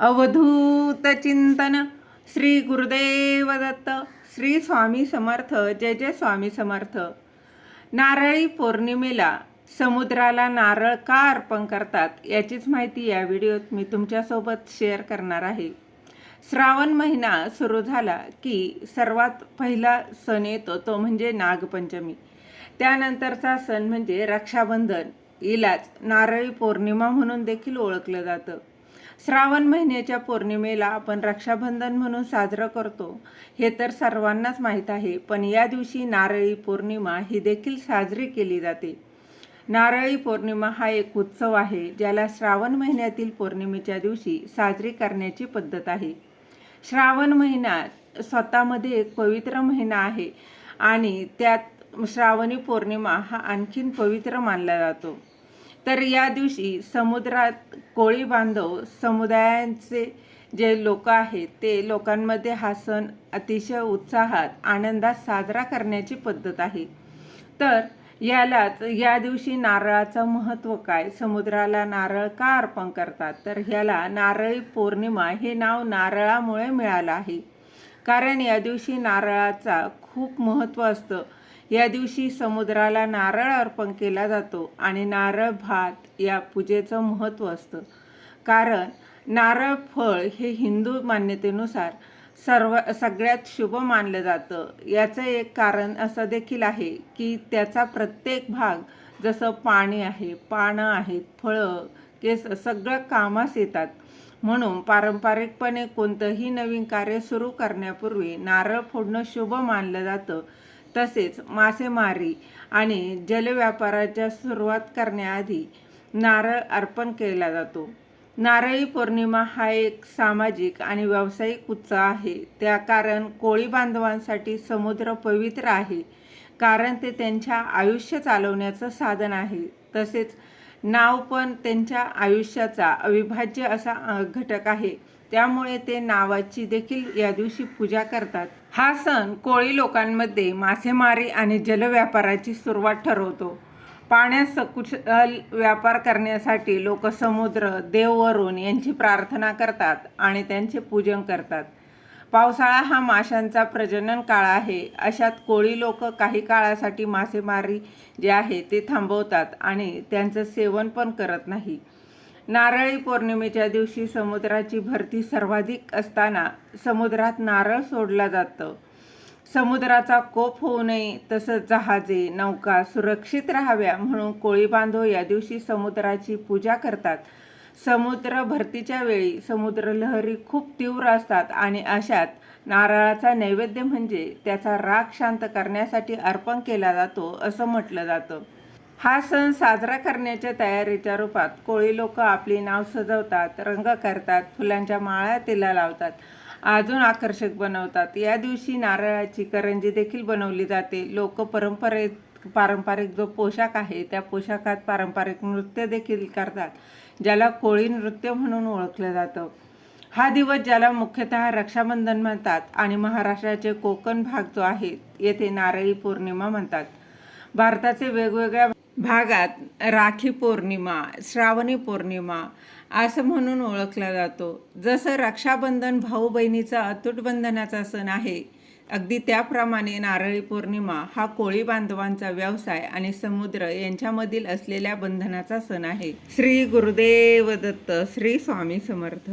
अवधूत चिंतन श्री गुरुदेव दत्त श्री स्वामी समर्थ जय जय स्वामी समर्थ. नारळी पौर्णिमेला समुद्राला नारळ का अर्पण करतात याचीच माहिती या व्हिडिओत मी तुमच्यासोबत शेअर करणार आहे. श्रावण महिना सुरू झाला की सर्वात पहिला सण येतो तो म्हणजे नागपंचमी. त्यानंतरचा सण म्हणजे रक्षाबंधन. इलाच नारळी पौर्णिमा म्हणून देखील ओळखलं जातं. श्रावण महिन्याच्या पौर्णिमेला आपण रक्षाबंधन म्हणून साजरं करतो. हे तर सर्वांनाच माहीत आहे पण या दिवशी नारळी पौर्णिमा ही देखील साजरी केली जाते. नारळी पौर्णिमा हा एक उत्सव आहे ज्याला श्रावण महिन्यातील पौर्णिमेच्या दिवशी साजरी करण्याची पद्धत आहे. श्रावण महिना स्वतःमध्ये एक पवित्र महिना आहे आणि त्यात श्रावणी पौर्णिमा हा आणखीन पवित्र मानला जातो. तर या दिवशी समुद्रात कोळी बांधव समुदायांचे जे लोक आहेत ते लोकांमध्ये हा सण अतिशय उत्साहात आनंदात साजरा करण्याची पद्धत आहे. तर यालाच या दिवशी नारळाचं महत्त्व काय? समुद्राला नारळ का अर्पण करतात? तर ह्याला नारळी पौर्णिमा हे नाव नारळामुळे मिळालं आहे. कारण या दिवशी नारळाचा खूप महत्त्व असतं. या दिवशी समुद्राला नारळ अर्पण केला जातो आणि नारळ भात या पूजेचं महत्त्व असतं. कारण नारळ फळ हे हिंदू मान्यतेनुसार सर्व सगळ्यात शुभ मानलं जातं. याचं एक कारण असं देखील आहे की त्याचा प्रत्येक भाग जसं पाणी आहे पानं आहेत फळं केस सगळं कामास येतात. म्हणून पारंपरिकपणे कोणतंही नवीन कार्य सुरू करण्यापूर्वी नारळ फोडणं शुभ मानलं जातं. तसेच मासेमारी आणि जलव्यापाराच्या सुरुवात करण्याआधी नारळ अर्पण केला जातो. नारळी पौर्णिमा हा एक सामाजिक आणि व्यावसायिक उत्सव आहे. त्या कारण कोळी बांधवांसाठी समुद्र पवित्र आहे. कारण ते त्यांच्या आयुष्य चालवण्याचं साधन आहे. तसेच नाव पण त्यांच्या आयुष्याचा अविभाज्य असा घटक आहे. त्यामुळे ते नावाची देखील या दिवशी पूजा करतात. हा सण कोळी लोकांमध्ये मासेमारी आणि जलव्यापाराची सुरुवात ठरवतो. पाण्यात सकुशल व्यापार करण्यासाठी लोक समुद्र देव वरुण यांची प्रार्थना करतात आणि त्यांचे पूजन करतात. पावसाळा हा माशांचा प्रजनन काळ आहे. अशात कोळी लोक काही काळासाठी मासेमारी जे आहे ते थांबवतात आणि त्यांचं सेवन पण करत नाही. नारळी पौर्णिमेच्या दिवशी समुद्राची भरती सर्वाधिक असताना समुद्रात नारळ सोडला जातं. समुद्राचा कोप होऊ नये तसंच जहाजे नौका सुरक्षित राहाव्या म्हणून कोळी बांधव या दिवशी समुद्राची पूजा करतात. समुद्र भरतीच्या वेळी समुद्र लहरी खूप तीव्र असतात आणि अशात नारळाचा नैवेद्य म्हणजे त्याचा राग शांत करण्यासाठी अर्पण केला जातो असं म्हटलं जातं. हा सण साजरा करण्याच्या तयारीच्या रूपात कोळी लोक आपली नाव सजवतात रंग करतात फुलांच्या माळा तिला लावतात अजून आकर्षक बनवतात. या दिवशी नारळाची करंजी देखील बनवली जाते. लोक परंपरेत पारंपरिक जो पोशाख आहे त्या पोशाखात पारंपरिक नृत्य देखील करतात. ज्याला कोळी नृत्य म्हणून ओळखलं जातं. हा दिवस ज्याला मुख्यतः रक्षाबंधन म्हणतात आणि महाराष्ट्राचे कोकण भाग जो आहे येथे नारळी पौर्णिमा म्हणतात. भारताचे वेगवेगळ्या भागात राखी पौर्णिमा श्रावणी पौर्णिमा असं म्हणून ओळखला जातो. जसं रक्षाबंधन भाऊ बहिणीचा अतूट बंधनाचा सण आहे अगदी त्याप्रमाणे नारळी पौर्णिमा हा कोळी बांधवांचा व्यवसाय आणि समुद्र यांच्यामधील असलेल्या बंधनाचा सण आहे. श्री गुरुदेव दत्त श्री स्वामी समर्थ.